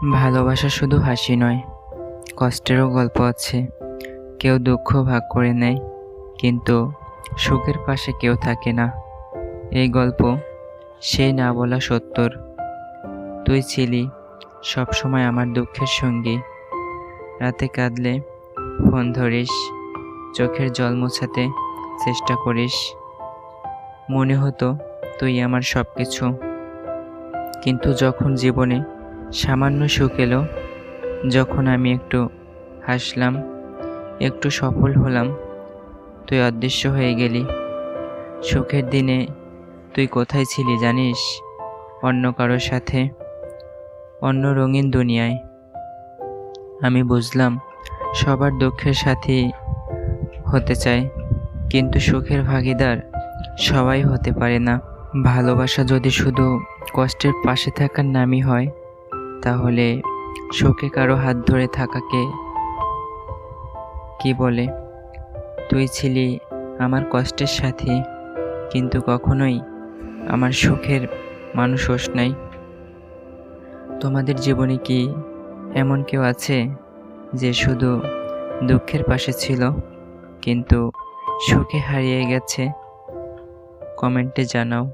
ভালোবাসা শুধু হাসি নয়, কষ্টেরও গল্প আছে। কেউ দুঃখ ভাগ করে নেয়, কিন্তু সুখের পাশে কেউ থাকে না। এই গল্প সেই না বলা সত্তর। তুই ছিলি সবসময় আমার দুঃখের সঙ্গী। রাতে কাঁদলে ফোন ধরিস, চোখের জল মোছাতে চেষ্টা করিস। মনে হতো তুই আমার সব কিছু কিন্তু যখন জীবনে সামান্য সুখ এলো। যখন আমি একটু হাসলাম, একটু সফল হলাম, তুই অদৃশ্য হয়ে গেলি। সুখের দিনে তুই কোথায় ছিলি জানিস? অন্য কারোর সাথে, অন্য রঙিন দুনিয়ায়। আমি বুঝলাম, সবার দুঃখের সাথী হতে চায়, কিন্তু সুখের ভাগিদার সবাই হতে পারে না। ভালোবাসা যদি শুধু কষ্টের পাশে থাকার নামই হয় তাহলে সুখে কারও হাত ধরে থাকাকে কি বলে? তুই ছিলি আমার কষ্টের সাথী, কিন্তু কখনোই আমার সুখের মানুষ হোস নাই। তোমাদের জীবনে কি এমন কেউ আছে যে শুধু দুঃখের পাশে ছিল, কিন্তু সুখে হারিয়ে গেছে? কমেন্টে জানাও।